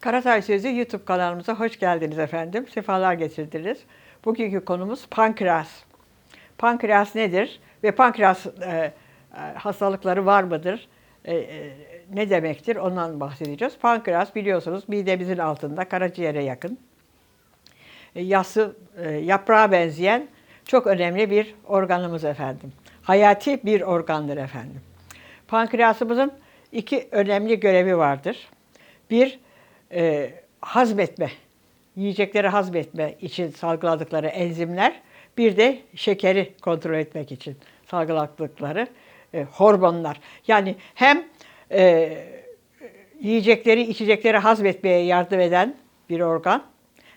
Karatay Sözü YouTube kanalımıza hoş geldiniz efendim. Sefalar getirdiniz. Bugünkü konumuz pankreas. Pankreas nedir ve pankreas e, e, hastalıkları var mıdır? E, e, ne demektir? Ondan bahsedeceğiz. Pankreas biliyorsunuz midemizin altında karaciğere yakın. E, yassı, e, yaprağa benzeyen çok önemli bir organımız efendim. Hayati bir organdır efendim. Pankreasımızın iki önemli görevi vardır. Bir, e, hazmetme, yiyecekleri hazmetme için salgıladıkları enzimler, bir de şekeri kontrol etmek için salgıladıkları e, hormonlar. Yani hem e, yiyecekleri, içecekleri hazmetmeye yardım eden bir organ,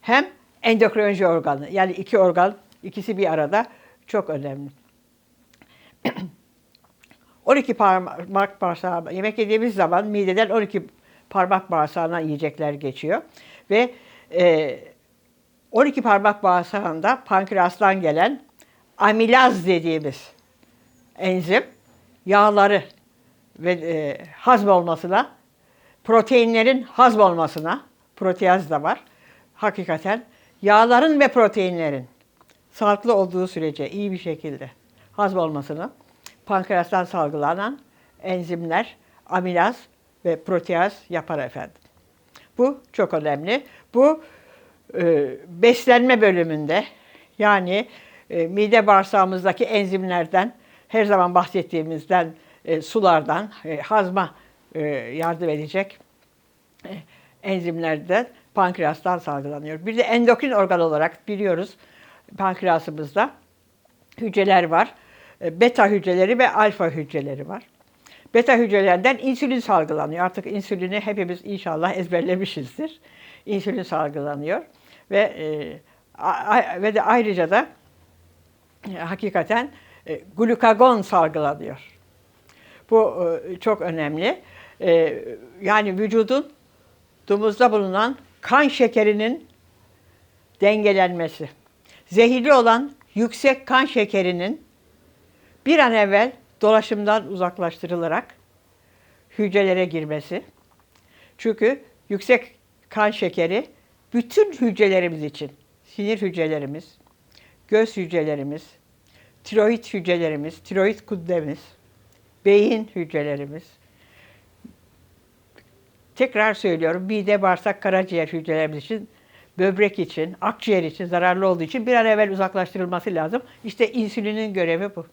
hem endokrinoloji organı. Yani iki organ, ikisi bir arada çok önemli. 12 parmak bağırsağı, yemek yediğimiz zaman mideden 12 parmak bağırsağına yiyecekler geçiyor. Ve e, 12 parmak bağırsağında pankreastan gelen amilaz dediğimiz enzim yağları ve e, hazmolmasına, proteinlerin hazmolmasına, proteaz da var. Hakikaten yağların ve proteinlerin sağlıklı olduğu sürece iyi bir şekilde hazmolmasını pankreastan salgılanan enzimler amilaz ve proteaz yapar efendim. Bu çok önemli. Bu e, beslenme bölümünde yani e, mide bağırsağımızdaki enzimlerden her zaman bahsettiğimizden e, sulardan e, hazma e, yardım edecek e, enzimlerden pankreastan salgılanıyor. Bir de endokrin organ olarak biliyoruz pankreasımızda hücreler var. E, beta hücreleri ve alfa hücreleri var. Beta hücrelerden insülin salgılanıyor. Artık insülini hepimiz inşallah ezberlemişizdir. İnsülin salgılanıyor ve e, ve de ayrıca da e, hakikaten e, glukagon salgılanıyor. Bu e, çok önemli. E, yani vücudun dumuzda bulunan kan şekerinin dengelenmesi. Zehirli olan yüksek kan şekerinin bir an evvel dolaşımdan uzaklaştırılarak hücrelere girmesi. Çünkü yüksek kan şekeri bütün hücrelerimiz için, sinir hücrelerimiz, göz hücrelerimiz, tiroid hücrelerimiz, tiroid kuddemiz, beyin hücrelerimiz, tekrar söylüyorum mide, bağırsak, karaciğer hücrelerimiz için, böbrek için, akciğer için zararlı olduğu için bir an evvel uzaklaştırılması lazım. İşte insülinin görevi bu.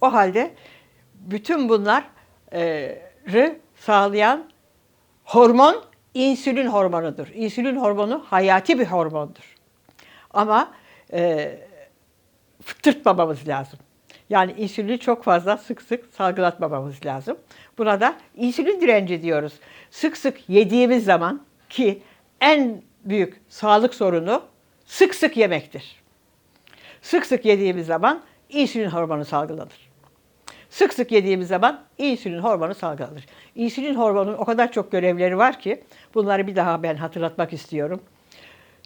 O halde bütün bunları sağlayan hormon insülin hormonudur. İnsülin hormonu hayati bir hormondur. Ama e, fıttırtmamamız lazım. Yani insülini çok fazla sık sık salgılatmamamız lazım. Buna da insülin direnci diyoruz. Sık sık yediğimiz zaman ki en büyük sağlık sorunu sık sık yemektir. Sık sık yediğimiz zaman insülin hormonu salgılanır. Sık sık yediğimiz zaman insülin hormonu salgılanır. İnsülin hormonunun o kadar çok görevleri var ki bunları bir daha ben hatırlatmak istiyorum.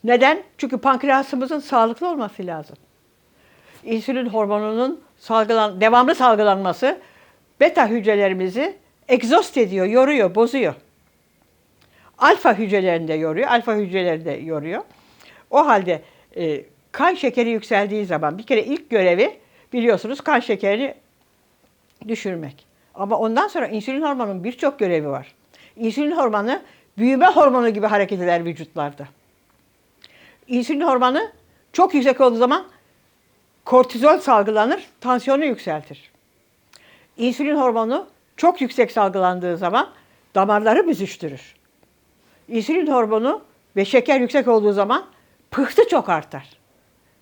Neden? Çünkü pankreasımızın sağlıklı olması lazım. İnsülin hormonunun salgılan, devamlı salgılanması beta hücrelerimizi egzost ediyor, yoruyor, bozuyor. Alfa hücrelerini de yoruyor, alfa hücreleri de yoruyor. O halde e, kan şekeri yükseldiği zaman bir kere ilk görevi biliyorsunuz kan şekerini düşürmek. Ama ondan sonra insülin hormonunun birçok görevi var. İnsülin hormonu büyüme hormonu gibi hareket eder vücutlarda. İnsülin hormonu çok yüksek olduğu zaman kortizol salgılanır, tansiyonu yükseltir. İnsülin hormonu çok yüksek salgılandığı zaman damarları büzüştürür. İnsülin hormonu ve şeker yüksek olduğu zaman pıhtı çok artar.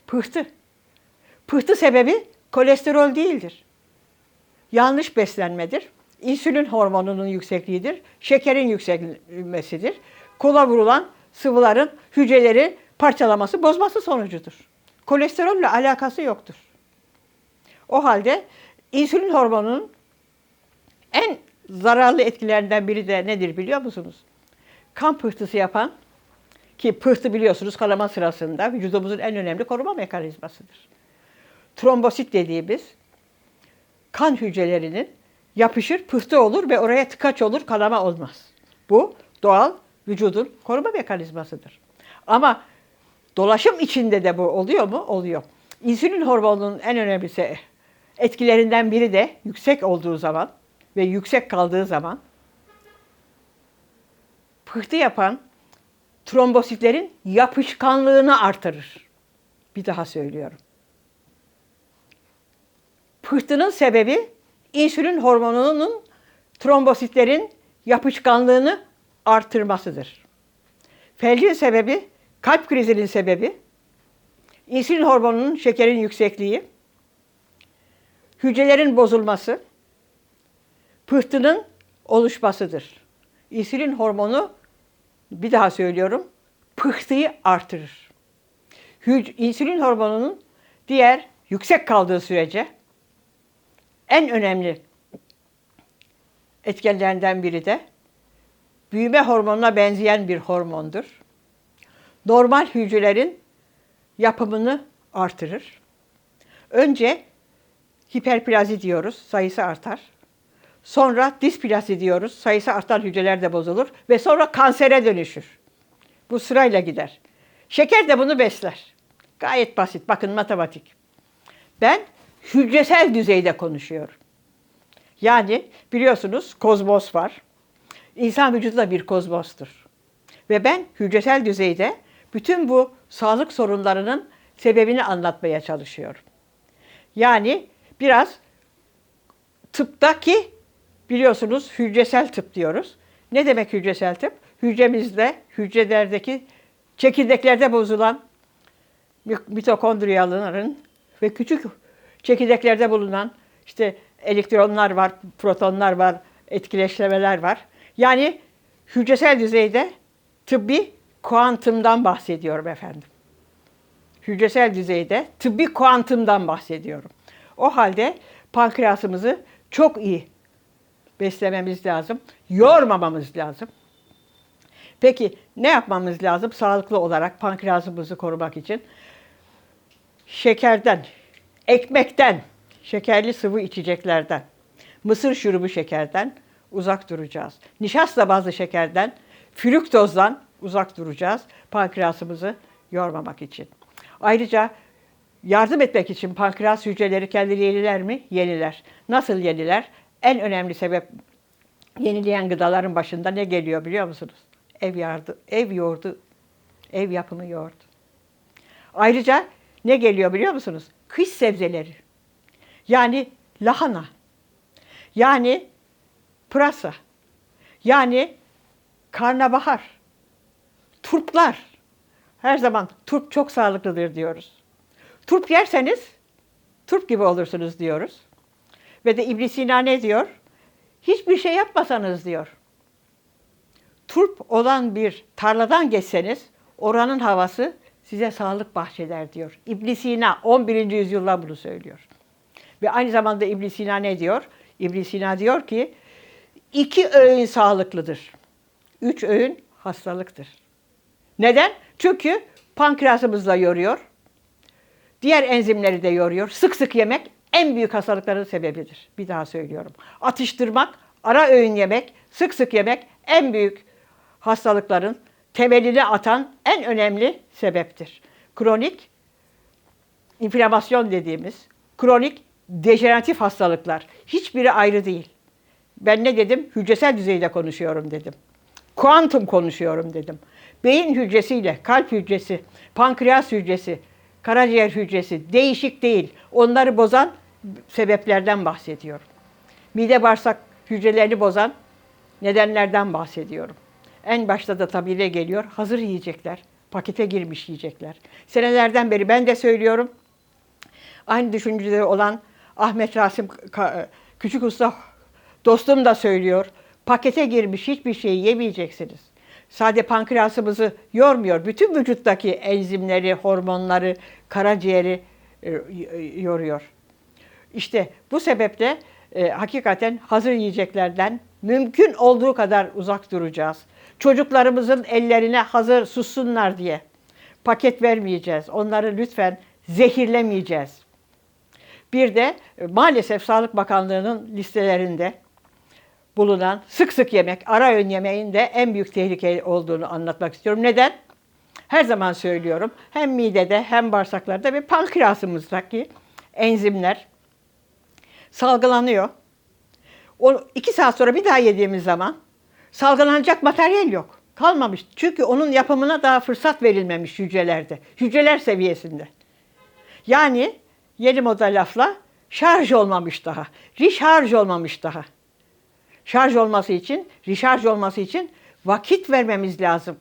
Pıhtı. Pıhtı sebebi kolesterol değildir yanlış beslenmedir. İnsülin hormonunun yüksekliğidir. Şekerin yükselmesidir. Kola vurulan sıvıların hücreleri parçalaması, bozması sonucudur. Kolesterolle alakası yoktur. O halde insülin hormonunun en zararlı etkilerinden biri de nedir biliyor musunuz? Kan pıhtısı yapan ki pıhtı biliyorsunuz kanama sırasında vücudumuzun en önemli koruma mekanizmasıdır. Trombosit dediğimiz kan hücrelerinin yapışır, pıhtı olur ve oraya tıkaç olur, kanama olmaz. Bu doğal vücudun koruma mekanizmasıdır. Ama dolaşım içinde de bu oluyor mu? Oluyor. İnsülin hormonunun en önemlisi etkilerinden biri de yüksek olduğu zaman ve yüksek kaldığı zaman pıhtı yapan trombositlerin yapışkanlığını artırır. Bir daha söylüyorum. Pıhtının sebebi insülin hormonunun trombositlerin yapışkanlığını artırmasıdır. Felcin sebebi, kalp krizinin sebebi, insülin hormonunun şekerin yüksekliği, hücrelerin bozulması, pıhtının oluşmasıdır. İnsülin hormonu bir daha söylüyorum, pıhtıyı artırır. Hüc- insülin hormonunun diğer yüksek kaldığı sürece en önemli etkenlerinden biri de büyüme hormonuna benzeyen bir hormondur. Normal hücrelerin yapımını artırır. Önce hiperplazi diyoruz, sayısı artar. Sonra displazi diyoruz, sayısı artan hücreler de bozulur ve sonra kansere dönüşür. Bu sırayla gider. Şeker de bunu besler. Gayet basit, bakın matematik. Ben hücresel düzeyde konuşuyorum. Yani biliyorsunuz kozmos var. İnsan vücudu da bir kozmostur. Ve ben hücresel düzeyde bütün bu sağlık sorunlarının sebebini anlatmaya çalışıyorum. Yani biraz tıptaki biliyorsunuz hücresel tıp diyoruz. Ne demek hücresel tıp? Hücremizde, hücrelerdeki çekirdeklerde bozulan mitokondriyaların ve küçük çekirdeklerde bulunan işte elektronlar var, protonlar var, etkileşmeler var. Yani hücresel düzeyde tıbbi kuantumdan bahsediyorum efendim. Hücresel düzeyde tıbbi kuantumdan bahsediyorum. O halde pankreasımızı çok iyi beslememiz lazım. Yormamamız lazım. Peki ne yapmamız lazım sağlıklı olarak pankreasımızı korumak için? Şekerden, ekmekten, şekerli sıvı içeceklerden, mısır şurubu şekerden uzak duracağız. Nişasta bazlı şekerden, fruktozdan uzak duracağız pankreasımızı yormamak için. Ayrıca yardım etmek için pankreas hücreleri kendini yeniler mi? Yeniler. Nasıl yeniler? En önemli sebep yenileyen gıdaların başında ne geliyor biliyor musunuz? Ev yardı, ev yoğurdu, ev yapımı yoğurdu. Ayrıca ne geliyor biliyor musunuz? Kış sebzeleri. Yani lahana. Yani pırasa. Yani karnabahar. Turplar. Her zaman turp çok sağlıklıdır diyoruz. Turp yerseniz turp gibi olursunuz diyoruz. Ve de İbn Sina ne diyor? Hiçbir şey yapmasanız diyor. Turp olan bir tarladan geçseniz oranın havası size sağlık bahşeder diyor. İbn Sina 11. yüzyılda bunu söylüyor. Ve aynı zamanda İbn Sina ne diyor? İbn Sina diyor ki iki öğün sağlıklıdır. Üç öğün hastalıktır. Neden? Çünkü pankreasımızla yoruyor. Diğer enzimleri de yoruyor. Sık sık yemek en büyük hastalıkların sebebidir. Bir daha söylüyorum. Atıştırmak, ara öğün yemek, sık sık yemek en büyük hastalıkların temelini atan en önemli sebeptir. Kronik inflamasyon dediğimiz, kronik dejeneratif hastalıklar hiçbiri ayrı değil. Ben ne dedim? Hücresel düzeyde konuşuyorum dedim. Kuantum konuşuyorum dedim. Beyin hücresiyle kalp hücresi, pankreas hücresi, karaciğer hücresi değişik değil. Onları bozan sebeplerden bahsediyorum. Mide bağırsak hücrelerini bozan nedenlerden bahsediyorum. En başta da tabii ne geliyor? Hazır yiyecekler, pakete girmiş yiyecekler. Senelerden beri ben de söylüyorum. Aynı düşünceleri olan Ahmet Rasim Küçük Usta dostum da söylüyor. Pakete girmiş hiçbir şeyi yemeyeceksiniz. Sade pankreasımızı yormuyor. Bütün vücuttaki enzimleri, hormonları, karaciğeri e, yoruyor. İşte bu sebeple e, hakikaten hazır yiyeceklerden mümkün olduğu kadar uzak duracağız. Çocuklarımızın ellerine hazır sussunlar diye paket vermeyeceğiz. Onları lütfen zehirlemeyeceğiz. Bir de e, maalesef Sağlık Bakanlığı'nın listelerinde bulunan sık sık yemek, ara öğün yemeğin de en büyük tehlike olduğunu anlatmak istiyorum. Neden? Her zaman söylüyorum. Hem midede hem bağırsaklarda ve pankreasımızdaki enzimler salgılanıyor. O iki saat sonra bir daha yediğimiz zaman salgılanacak materyal yok. Kalmamış. Çünkü onun yapımına daha fırsat verilmemiş hücrelerde. Hücreler seviyesinde. Yani yeni moda lafla şarj olmamış daha. Recharge olmamış daha. Şarj olması için, recharge olması için vakit vermemiz lazım.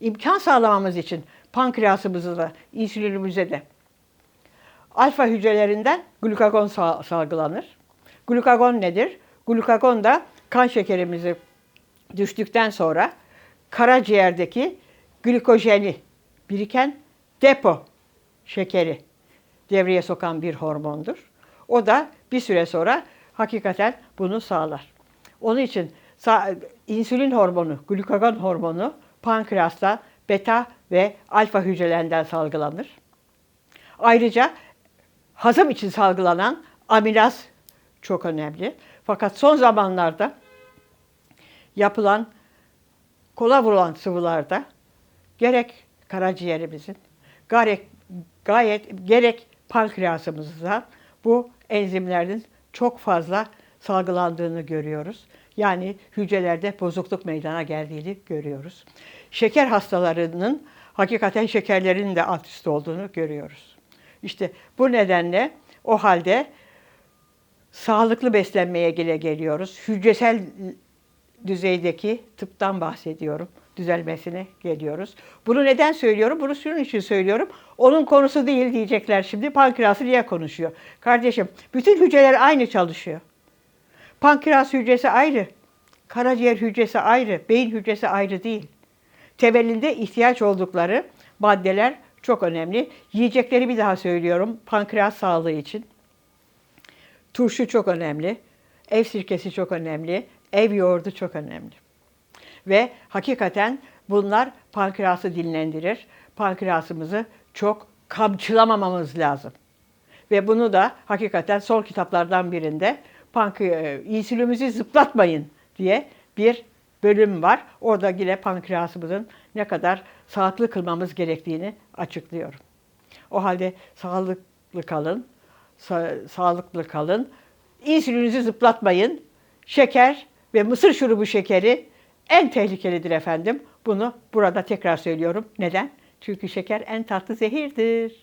İmkan sağlamamız için pankreasımıza da, insülinimize de. Alfa hücrelerinden glukagon sa- salgılanır. Glukagon nedir? Glukagon da kan şekerimizi düştükten sonra karaciğerdeki glikojeni biriken depo şekeri devreye sokan bir hormondur. O da bir süre sonra hakikaten bunu sağlar. Onun için insülin hormonu, glukagon hormonu pankreasta beta ve alfa hücrelerinden salgılanır. Ayrıca hazım için salgılanan amilaz çok önemli. Fakat son zamanlarda yapılan kola vurulan sıvılarda gerek karaciğerimizin gayet, gayet gerek pankreasımızda bu enzimlerin çok fazla salgılandığını görüyoruz. Yani hücrelerde bozukluk meydana geldiğini görüyoruz. Şeker hastalarının hakikaten şekerlerinin de alt üst olduğunu görüyoruz. İşte bu nedenle o halde sağlıklı beslenmeye gele geliyoruz. Hücresel düzeydeki tıptan bahsediyorum. Düzelmesine geliyoruz. Bunu neden söylüyorum? Bunu şunun için söylüyorum. Onun konusu değil diyecekler şimdi. Pankreası niye konuşuyor? Kardeşim, bütün hücreler aynı çalışıyor. Pankreas hücresi ayrı. Karaciğer hücresi ayrı. Beyin hücresi ayrı değil. Temelinde ihtiyaç oldukları maddeler çok önemli. Yiyecekleri bir daha söylüyorum. Pankreas sağlığı için. Turşu çok önemli. Ev sirkesi çok önemli. Ev yoğurdu çok önemli. Ve hakikaten bunlar pankreası dinlendirir. Pankreasımızı çok kamçılamamamız lazım. Ve bunu da hakikaten son kitaplardan birinde pankre- insülümüzü zıplatmayın diye bir bölüm var. Orada yine pankreasımızın ne kadar sağlıklı kılmamız gerektiğini açıklıyorum. O halde sağlıklı kalın, sa- sağlıklı kalın. İnsülününüzü zıplatmayın. Şeker ve mısır şurubu şekeri en tehlikelidir efendim. Bunu burada tekrar söylüyorum. Neden? Çünkü şeker en tatlı zehirdir.